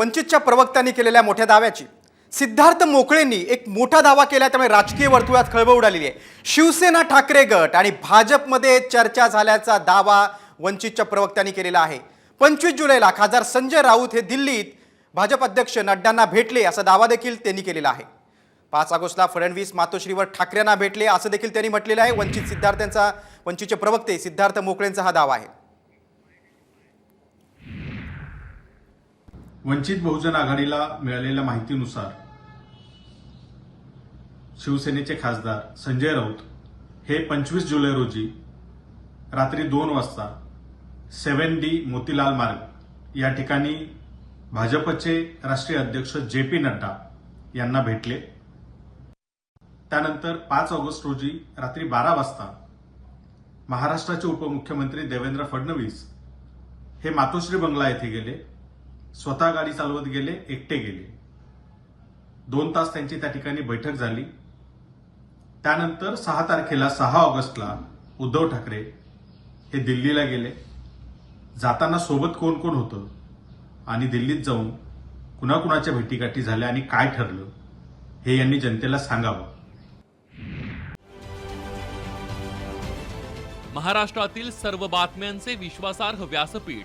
वंचितच्या प्रवक्त्यांनी केलेल्या मोठ्या दाव्याची. सिद्धार्थ मोकळेंनी एक मोठा दावा केला त्यामुळे राजकीय वर्तुळात खळबळ उडालेली आहे. शिवसेना ठाकरे गट आणि भाजपमध्ये चर्चा झाल्याचा दावा वंचितच्या प्रवक्त्यांनी केलेला आहे. पंचवीस जुलैला खासदार संजय राऊत हे दिल्लीत भाजप अध्यक्ष नड्डांना भेटले असा दावा देखील त्यांनी केलेला आहे. पाच ऑगस्टला फडणवीस मातोश्रीवर ठाकरेंना भेटले असं देखील त्यांनी म्हटलेलं आहे. वंचित सिद्धार्थांचा वंचितचे प्रवक्ते सिद्धार्थ मोकळेंचा हा दावा आहे. वंचित बहुजन आघाडीला मिळालेल्या माहितीनुसार शिवसेनेचे खासदार संजय राऊत हे पंचवीस जुलै रोजी रात्री दोन वाजता सेव्हन डी मोतीलाल मार्ग या ठिकाणी भाजपचे राष्ट्रीय अध्यक्ष जे पी नड्डा यांना भेटले. त्यानंतर पाच ऑगस्ट रोजी रात्री बारा वाजता महाराष्ट्राचे उपमुख्यमंत्री देवेंद्र फडणवीस हे मातोश्री बंगला येथे गेले. स्वतः गाडी चालवत गेले एकटे गेले. दोन तास त्यांची त्या ठिकाणी बैठक झाली. त्यानंतर सहा तारखेला सहा ऑगस्टला उद्धव ठाकरे हे दिल्लीला गेले. जाताना सोबत कोण कोण होतं? आणि दिल्लीत जाऊन कुणाकुणाच्या भेटीगाठी झाल्या आणि काय ठरलं? हे यांनी जनतेला सांगावं. महाराष्ट्रातील सर्व बातम्यांचे विश्वासार्ह व्यासपीठ.